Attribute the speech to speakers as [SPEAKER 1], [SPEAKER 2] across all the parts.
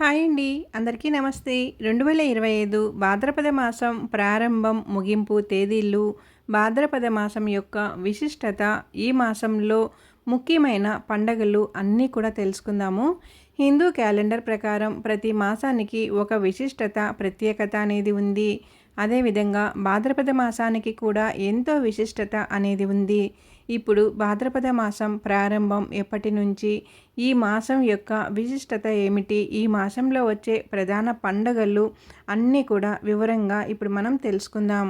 [SPEAKER 1] Hi అండి. అందరికీ నమస్తే. రెండు వేల ఇరవై ఐదు భాద్రపద మాసం ప్రారంభం ముగింపు తేదీలు భాద్రపద మాసం యొక్క విశిష్టత ఈ మాసంలో ముఖ్యమైన పండగలు అన్నీ కూడా తెలుసుకుందాము. హిందూ క్యాలెండర్ ప్రకారం ప్రతి మాసానికి ఒక విశిష్టత ప్రత్యేకత అనేది ఉంది. అదేవిధంగా భాద్రపద మాసానికి కూడా ఎంతో విశిష్టత అనేది ఉంది. ఇప్పుడు భాద్రపద మాసం ప్రారంభం ఎప్పటి నుంచి ఈ మాసం యొక్క విశిష్టత ఏమిటి ఈ మాసంలో వచ్చే ప్రధాన పండగలు అన్నీ కూడా వివరంగా ఇప్పుడు మనం తెలుసుకుందాం.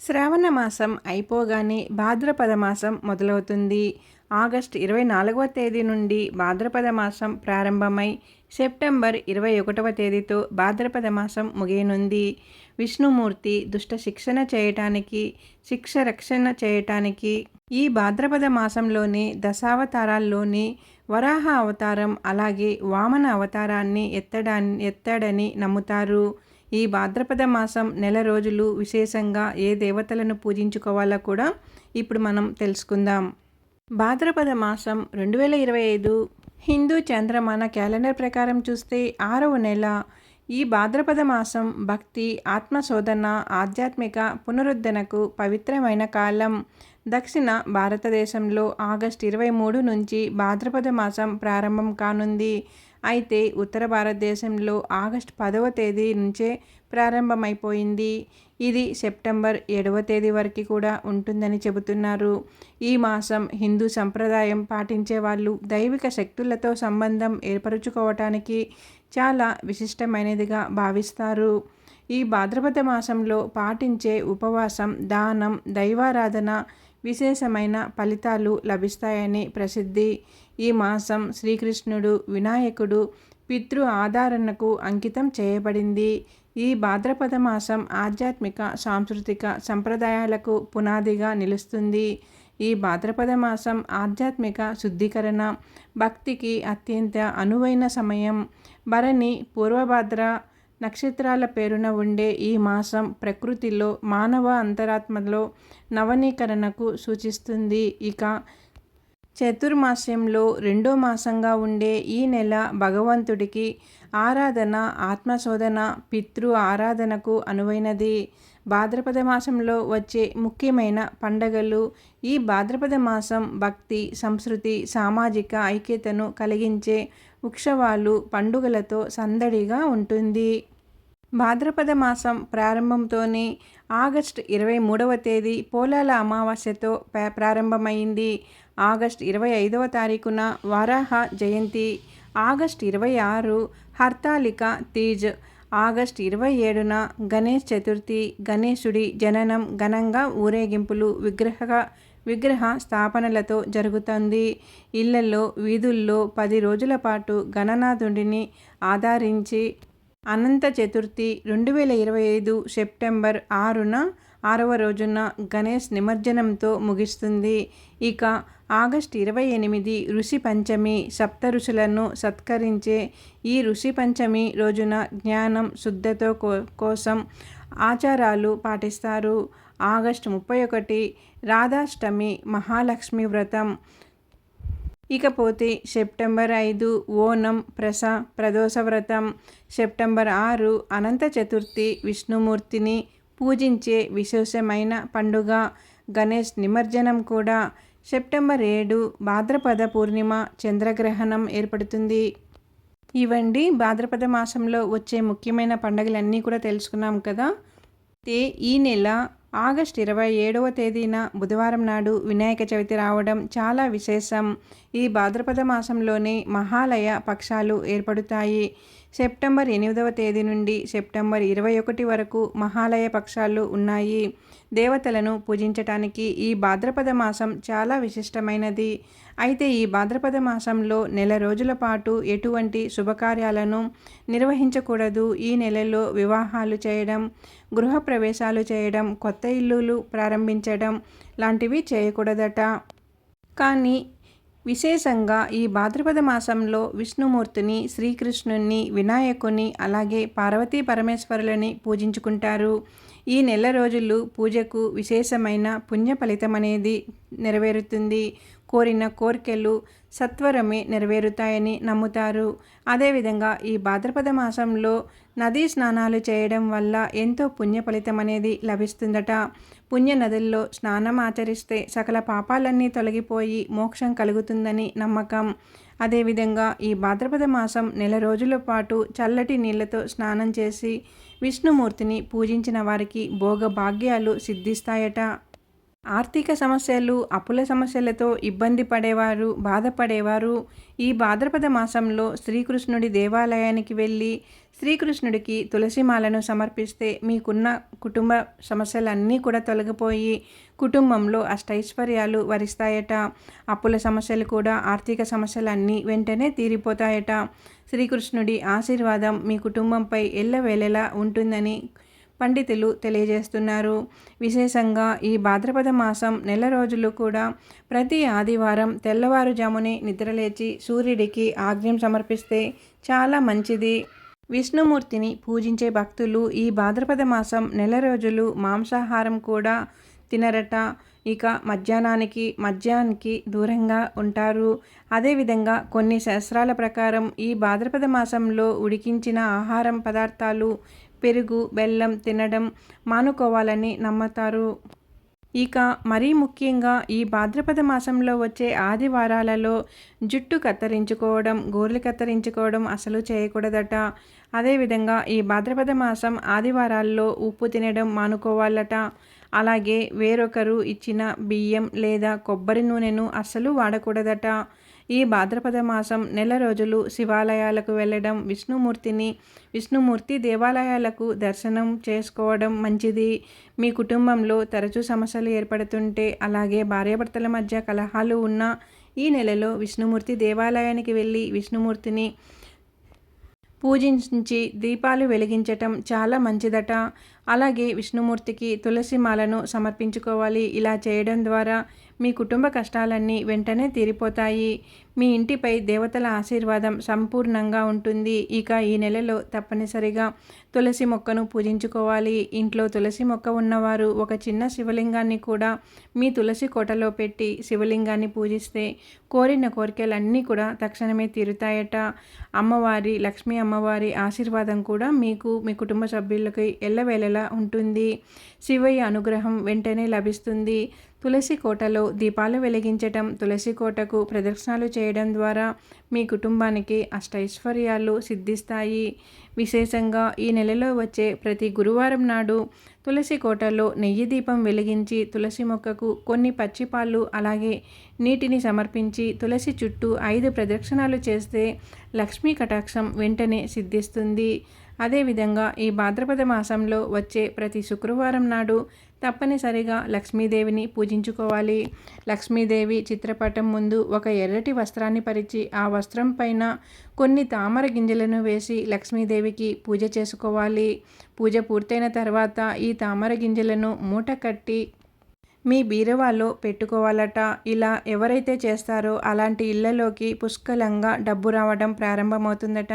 [SPEAKER 1] శ్రావణ మాసం అయిపోగానే భాద్రపద మాసం మొదలవుతుంది. ఆగస్ట్ ఇరవై నాలుగవ తేదీ నుండి భాద్రపద మాసం ప్రారంభమై సెప్టెంబర్ ఇరవై ఒకటవ తేదీతో భాద్రపద మాసం ముగియనుంది. విష్ణుమూర్తి దుష్ట శిక్షణ చేయటానికి శిక్ష రక్షణ చేయటానికి ఈ భాద్రపద మాసంలోని దశావతారాల్లోని వరాహ అవతారం అలాగే వామన అవతారాన్ని ఎత్తడా ఎత్తాడని నమ్ముతారు. ఈ భాద్రపద మాసం నెల రోజులు విశేషంగా ఏ దేవతలను పూజించుకోవాలో కూడా ఇప్పుడు మనం తెలుసుకుందాం. భాద్రపద మాసం రెండు వేల ఇరవై ఐదు హిందూ చంద్రమాన క్యాలెండర్ ప్రకారం చూస్తే ఆరవ నెల. ఈ భాద్రపద మాసం భక్తి ఆత్మశోధన ఆధ్యాత్మిక పునరుద్ధరణకు పవిత్రమైన కాలం. దక్షిణ భారతదేశంలో ఆగస్టు ఇరవై మూడు నుంచి భాద్రపద మాసం ప్రారంభం కానుంది. అయితే ఉత్తర భారతదేశంలో ఆగస్టు పదవ తేదీ నుంచే ప్రారంభమైపోయింది. ఇది సెప్టెంబర్ ఏడవ తేదీ వరకు కూడా ఉంటుందని చెబుతున్నారు. ఈ మాసం హిందూ సంప్రదాయం పాటించే వాళ్ళు దైవిక శక్తులతో సంబంధం ఏర్పరచుకోవటానికి చాలా విశిష్టమైనదిగా భావిస్తారు. ఈ భాద్రపద మాసంలో పాటించే ఉపవాసం దానం దైవారాధన విశేషమైన ఫలితాలు లభిస్తాయని ప్రసిద్ధి. ఈ మాసం శ్రీకృష్ణుడు వినాయకుడు పితృ ఆధారణకు అంకితం చేయబడింది. ఈ భాద్రపద మాసం ఆధ్యాత్మిక సాంస్కృతిక సంప్రదాయాలకు పునాదిగా నిలుస్తుంది. ఈ భాద్రపద మాసం ఆధ్యాత్మిక శుద్ధీకరణ భక్తికి అత్యంత అనువైన సమయం. భరణి పూర్వభద్ర నక్షత్రాల పేరున ఉండే ఈ మాసం ప్రకృతిలో మానవ అంతరాత్మలో నవనీకరణకు సూచిస్తుంది. ఇక చతుర్మాస్యంలో రెండో మాసంగా ఉండే ఈ నెల భగవంతుడికి ఆరాధన ఆత్మశోధన పితృ ఆరాధనకు అనువైనది. భాద్రపద మాసంలో వచ్చే ముఖ్యమైన పండగలు ఈ భాద్రపద మాసం భక్తి సంస్కృతి సామాజిక ఐక్యతను కలిగించే ఉత్సవాలు పండుగలతో సందడిగా ఉంటుంది. భాద్రపద మాసం ప్రారంభంతోనే ఆగస్ట్ ఇరవై మూడవ తేదీ పోలాల అమావాస్యతో ప్రారంభమైంది. ఆగస్ట్ ఇరవై ఐదవ తారీఖున వారాహ జయంతి. ఆగస్ట్ ఇరవై ఆరు హర్తాలిక తీజ్. ఆగస్ట్ ఇరవై ఏడున గణేష్ చతుర్థి గణేశుడి జననం ఘనంగా ఊరేగింపులు విగ్రహ విగ్రహ స్థాపనలతో జరుగుతుంది. ఇళ్ళలో వీధుల్లో పది రోజుల పాటు గణనాథుడిని ఆధారించి అనంత చతుర్థి రెండు వేల ఇరవై ఐదు సెప్టెంబర్ ఆరున ఆరవ రోజున గణేష్ నిమజ్జనంతో ముగిస్తుంది. ఇక ఆగస్ట్ ఇరవై ఎనిమిది ఋషి పంచమి సప్త ఋషులను సత్కరించే ఈ ఋషి పంచమి రోజున జ్ఞానం శుద్ధతో కోసం ఆచారాలు పాటిస్తారు. ఆగస్టు ముప్పై ఒకటి రాధాష్టమి మహాలక్ష్మి వ్రతం. ఇకపోతే సెప్టెంబర్ ఐదు ఓనం ప్రస ప్రదోష వ్రతం. సెప్టెంబర్ ఆరు అనంత చతుర్థి విష్ణుమూర్తిని పూజించే విశేషమైన పండుగ. గణేష్ నిమజ్జనం కూడా సెప్టెంబర్ ఏడు భాద్రపద పూర్ణిమ చంద్రగ్రహణం ఏర్పడుతుంది. ఇవండి భాద్రపద మాసంలో వచ్చే ముఖ్యమైన పండుగలన్నీ కూడా తెలుసుకున్నాం కదా. ఈ నెల ఆగస్ట్ ఇరవై ఏడవ తేదీన బుధవారం నాడు వినాయక చవితి రావడం చాలా విశేషం. ఈ భాద్రపద మాసంలోనే మహాలయ పక్షాలు ఏర్పడుతాయి. సెప్టెంబర్ ఎనిమిదవ తేదీ నుండి సెప్టెంబర్ ఇరవై ఒకటి వరకు మహాలయ పక్షాలు ఉన్నాయి. దేవతలను పూజించటానికి ఈ భాద్రపద మాసం చాలా విశిష్టమైనది. అయితే ఈ భాద్రపద మాసంలో నెల రోజుల పాటు ఎటువంటి శుభకార్యాలను నిర్వహించకూడదు. ఈ నెలలో వివాహాలు చేయడం గృహప్రవేశాలు చేయడం కొత్త ఇల్లులు ప్రారంభించడం లాంటివి చేయకూడదట. కానీ విశేషంగా ఈ భాద్రపద మాసంలో విష్ణుమూర్తిని శ్రీకృష్ణుని వినాయకుని అలాగే పార్వతీ పరమేశ్వరులని పూజించుకుంటారు. ఈ నెల రోజులు పూజకు విశేషమైన పుణ్య ఫలితం అనేది నెరవేరుతుంది. కోరిన కోరికలు సత్వరమే నెరవేరుతాయని నమ్ముతారు. అదేవిధంగా ఈ భాద్రపద మాసంలో నదీ స్నానాలు చేయడం వల్ల ఎంతో పుణ్య ఫలితం అనేది లభిస్తుందట. పుణ్య నదుల్లో స్నానం ఆచరిస్తే సకల పాపాలన్నీ తొలగిపోయి మోక్షం కలుగుతుందని నమ్మకం. అదేవిధంగా ఈ భాద్రపద మాసం నెల రోజుల పాటు చల్లటి నీళ్ళతో స్నానం చేసి విష్ణుమూర్తిని పూజించిన వారికి భోగ భాగ్యాలు సిద్ధిస్తాయట. ఆర్థిక సమస్యలు అప్పుల సమస్యలతో ఇబ్బంది పడేవారు బాధపడేవారు. ఈ భాద్రపద మాసంలో శ్రీకృష్ణుడి దేవాలయానికి వెళ్ళి శ్రీకృష్ణుడికి తులసిమాలను సమర్పిస్తే మీకున్న కుటుంబ సమస్యలన్నీ కూడా తొలగిపోయి కుటుంబంలో అష్టైశ్వర్యాలు వరిస్తాయట. అప్పుల సమస్యలు కూడా ఆర్థిక సమస్యలన్నీ వెంటనే తీరిపోతాయట. శ్రీకృష్ణుడి ఆశీర్వాదం మీ కుటుంబంపై ఎల్లవేళలా ఉంటుందని పండితులు తెలియజేస్తున్నారు. విశేషంగా ఈ భాద్రపద మాసం నెల రోజులు కూడా ప్రతి ఆదివారం తెల్లవారుజామునే నిద్రలేచి సూర్యుడికి ఆజ్ఞం సమర్పిస్తే చాలా మంచిది. విష్ణుమూర్తిని పూజించే భక్తులు ఈ భాద్రపద మాసం నెల రోజులు మాంసాహారం కూడా తినరట. ఇక మధ్యాహ్నానికి మద్యానికి దూరంగా ఉంటారు. అదేవిధంగా కొన్ని శాస్త్రాల ప్రకారం ఈ భాద్రపద మాసంలో ఉడికించిన ఆహారం పదార్థాలు పెరుగు బెల్లం తినడం మానుకోవాలని నమ్ముతారు. ఇక మరీ ముఖ్యంగా ఈ భాద్రపద మాసంలో వచ్చే ఆదివారాలలో జుట్టు కత్తిరించుకోవడం గోర్లు కత్తిరించుకోవడం అసలు చేయకూడదట. అదేవిధంగా ఈ భాద్రపద మాసం ఆదివారాల్లో ఉప్పు తినడం మానుకోవాలట. అలాగే వేరొకరు ఇచ్చిన బియ్యం లేదా కొబ్బరి నూనెను అస్సలు వాడకూడదట. ఈ భాద్రపద మాసం నెల రోజులు శివాలయాలకు వెళ్ళడం విష్ణుమూర్తిని విష్ణుమూర్తి దేవాలయాలకు దర్శనం చేసుకోవడం మంచిది. మీ కుటుంబంలో తరచూ సమస్యలు ఏర్పడుతుంటే అలాగే భార్యాభర్తల మధ్య కలహాలు ఉన్న ఈ నెలలో విష్ణుమూర్తి దేవాలయానికి వెళ్ళి విష్ణుమూర్తిని పూజించి దీపాలు వెలిగించటం చాలా మంచిదట. అలాగే విష్ణుమూర్తికి తులసి మాలను సమర్పించుకోవాలి. ఇలా చేయడం ద్వారా మీ కుటుంబ కష్టాలన్నీ వెంటనే తీరిపోతాయి. మీ ఇంటిపై దేవతల ఆశీర్వాదం సంపూర్ణంగా ఉంటుంది. ఇక ఈ నెలలో తప్పనిసరిగా తులసి మొక్కను పూజించుకోవాలి. ఇంట్లో తులసి మొక్క ఉన్నవారు ఒక చిన్న శివలింగాన్ని కూడా మీ తులసి కోటలో పెట్టి శివలింగాన్ని పూజిస్తే కోరిన కోరికలన్నీ కూడా తక్షణమే తీరుతాయట. అమ్మవారి లక్ష్మీ అమ్మవారి ఆశీర్వాదం కూడా మీకు మీ కుటుంబ సభ్యులకి ఎల్లవేళలా ఉంటుంది. శివయ్య అనుగ్రహం వెంటనే లభిస్తుంది. తులసి కోటలో దీపాలు వెలిగించటం తులసి కోటకు ప్రదక్షిణాలు చేయడం ద్వారా మీ కుటుంబానికి అష్టైశ్వర్యాలు సిద్ధిస్తాయి. విశేషంగా ఈ నెలలో వచ్చే ప్రతి గురువారం నాడు తులసి కోటలో నెయ్యి దీపం వెలిగించి తులసి మొక్కకు కొన్ని పచ్చిపాలు అలాగే నీటిని సమర్పించి తులసి చుట్టూ ఐదు ప్రదక్షిణాలు చేస్తే లక్ష్మీ కటాక్షం వెంటనే సిద్ధిస్తుంది. అదేవిధంగా ఈ భాద్రపద మాసంలో వచ్చే ప్రతి శుక్రవారం నాడు తప్పనిసరిగా లక్ష్మీదేవిని పూజించుకోవాలి. లక్ష్మీదేవి చిత్రపటం ముందు ఒక ఎర్రటి వస్త్రాన్ని పరిచి ఆ వస్త్రం పైన కొన్ని తామర గింజలను వేసి లక్ష్మీదేవికి పూజ చేసుకోవాలి. పూజ పూర్తయిన తర్వాత ఈ తామర గింజలను మూట కట్టి మీ బీరువాలో పెట్టుకోవాలట. ఇలా ఎవరైతే చేస్తారో అలాంటి ఇళ్ళలోకి పుష్కలంగా డబ్బు రావడం ప్రారంభమవుతుందట.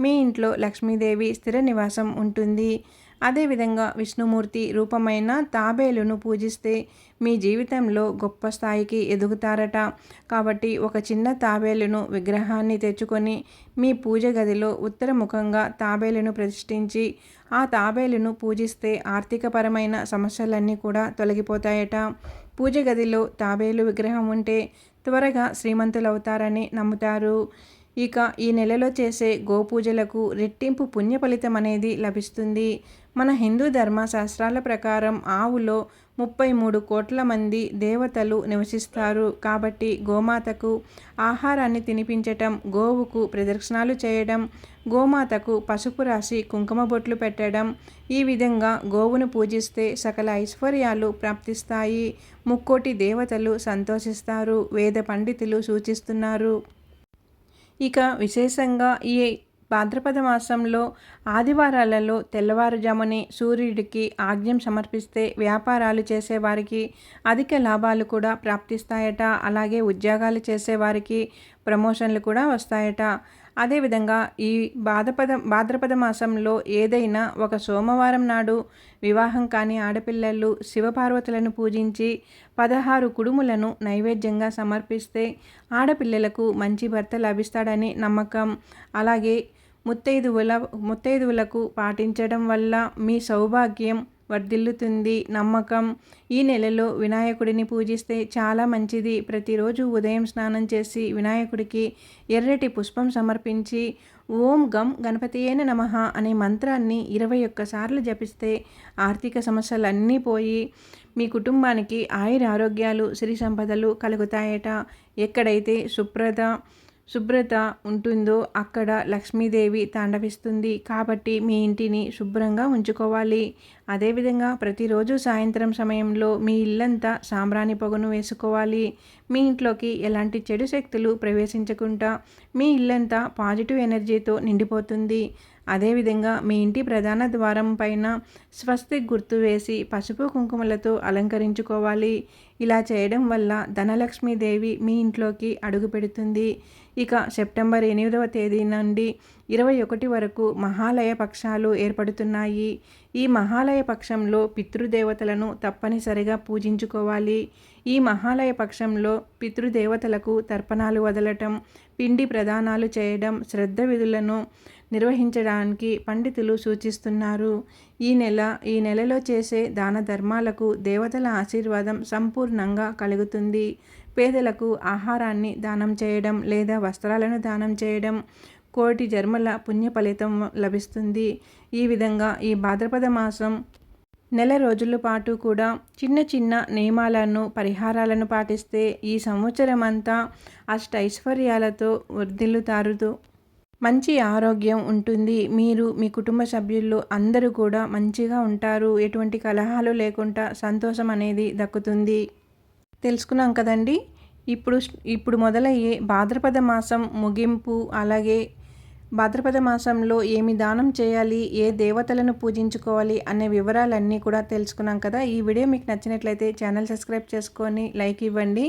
[SPEAKER 1] మీ ఇంట్లో లక్ష్మీదేవి స్థిర నివాసం ఉంటుంది. అదేవిధంగా విష్ణుమూర్తి రూపమైన తాబేలును పూజిస్తే మీ జీవితంలో గొప్ప స్థాయికి ఎదుగుతారట. కాబట్టి ఒక చిన్న తాబేలును విగ్రహాన్ని తెచ్చుకొని మీ పూజ గదిలో ఉత్తరముఖంగా తాబేలును ప్రతిష్ఠించి ఆ తాబేలును పూజిస్తే ఆర్థికపరమైన సమస్యలన్నీ కూడా తొలగిపోతాయట. పూజ గదిలో తాబేలు విగ్రహం ఉంటే త్వరగా శ్రీమంతులవుతారని నమ్ముతారు. ఇక ఈ నెలలో చేసే గోపూజలకు రెట్టింపు పుణ్య ఫలితం అనేది లభిస్తుంది. మన హిందూ ధర్మశాస్త్రాల ప్రకారం ఆవులో ముప్పై మూడు కోట్ల మంది దేవతలు నివసిస్తారు. కాబట్టి గోమాతకు ఆహారాన్ని తినిపించటం గోవుకు ప్రదక్షిణాలు చేయడం గోమాతకు పసుపు రాసి కుంకుమ బొట్లు పెట్టడం ఈ విధంగా గోవును పూజిస్తే సకల ఐశ్వర్యాలు ప్రాప్తిస్తాయి. ముక్కోటి దేవతలు సంతోషిస్తారు. వేద పండితులు సూచిస్తున్నారు. ఇక విశేషంగా ఈ భాద్రపద మాసంలో ఆదివారాలలో తెల్లవారుజామునే సూర్యుడికి ఆజ్ఞం సమర్పిస్తే వ్యాపారాలు చేసేవారికి అధిక లాభాలు కూడా ప్రాప్తిస్తాయట. అలాగే ఉద్యోగాలు చేసేవారికి ప్రమోషన్లు కూడా వస్తాయట. అదేవిధంగా ఈ బాధపద భాద్రపద మాసంలో ఏదైనా ఒక సోమవారం నాడు వివాహం కాని ఆడపిల్లలు శివపార్వతులను పూజించి పదహారు కుడుములను నైవేద్యంగా సమర్పిస్తే ఆడపిల్లలకు మంచి భర్త లభిస్తాడని నమ్మకం. అలాగే ముత్తైదువుల ముత్తైదువులకు పాటించడం వల్ల మీ సౌభాగ్యం వర్ధిల్లుతుంది. నమ్మకం. ఈ నెలలో వినాయకుడిని పూజిస్తే చాలా మంచిది. ప్రతిరోజు ఉదయం స్నానం చేసి వినాయకుడికి ఎర్రటి పుష్పం సమర్పించి ఓం గం గణపతియేన నమ అనే మంత్రాన్ని ఇరవై ఒక్కసార్లు జపిస్తే ఆర్థిక సమస్యలన్నీ పోయి మీ కుటుంబానికి ఆయుర ఆరోగ్యాలు సిరి సంపదలు కలుగుతాయట. ఎక్కడైతే సుప్రద శుభ్రత ఉంటుందో అక్కడ లక్ష్మీదేవి తాండవిస్తుంది కాబట్టి మీ ఇంటిని శుభ్రంగా ఉంచుకోవాలి. అదేవిధంగా ప్రతిరోజు సాయంత్రం సమయంలో మీ ఇల్లంతా సాంబ్రాణి పొగను వేసుకోవాలి. మీ ఇంట్లోకి ఎలాంటి చెడు శక్తులు ప్రవేశించకుండా మీ ఇల్లంతా పాజిటివ్ ఎనర్జీతో నిండిపోతుంది. అదేవిధంగా మీ ఇంటి ప్రధాన ద్వారం పైన స్వస్తి గుర్తు వేసి పసుపు కుంకుమలతో అలంకరించుకోవాలి. ఇలా చేయడం వల్ల ధనలక్ష్మీదేవి మీ ఇంట్లోకి అడుగు పెడుతుంది. ఇక సెప్టెంబర్ ఎనిమిదవ తేదీ నుండి ఇరవై ఒకటి వరకు మహాలయ పక్షాలు ఏర్పడుతున్నాయి. ఈ మహాలయ పక్షంలో పితృదేవతలను తప్పనిసరిగా పూజించుకోవాలి. ఈ మహాలయ పక్షంలో పితృదేవతలకు తర్పణాలు వదలటం పిండి ప్రదానాలు చేయడం శ్రద్ధ విధులను నిర్వహించడానికి పండితులు సూచిస్తున్నారు. ఈ నెల ఈ నెలలో చేసే దాన ధర్మాలకు దేవతల ఆశీర్వాదం సంపూర్ణంగా కలుగుతుంది. పేదలకు ఆహారాన్ని దానం చేయడం లేదా వస్త్రాలను దానం చేయడం కోటి జన్మల పుణ్య ఫలితం లభిస్తుంది. ఈ విధంగా ఈ భాద్రపద మాసం నెల రోజుల పాటు కూడా చిన్న చిన్న నియమాలను పరిహారాలను పాటిస్తే ఈ సంవత్సరం అంతా అష్టైశ్వర్యాలతో వర్ధిల్లుతారుతూ మంచి ఆరోగ్యం ఉంటుంది. మీరు మీ కుటుంబ సభ్యులు అందరూ కూడా మంచిగా ఉంటారు. ఎటువంటి కలహాలు లేకుండా సంతోషం అనేది దక్కుతుంది. తెలుసుకున్నాం కదండి? ఇప్పుడు ఇప్పుడు మొదలయ్యే భాద్రపద మాసం ముగింపు అలాగే భాద్రపద మాసంలో ఏమి దానం చేయాలి? ఏ దేవతలను పూజించుకోవాలి? అనే వివరాలన్నీ కూడా తెలుసుకున్నాం కదా. ఈ వీడియో మీకు నచ్చినట్లయితే ఛానల్ సబ్స్క్రైబ్ చేసుకొని లైక్ ఇవ్వండి.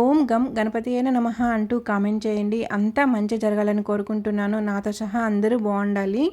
[SPEAKER 1] ఓం గం గణపతి అయిన నమ అంటూ కామెంట్ చేయండి. అంతా మంచి జరగాలని కోరుకుంటున్నాను. నాతో సహా అందరూ బాగుండాలి.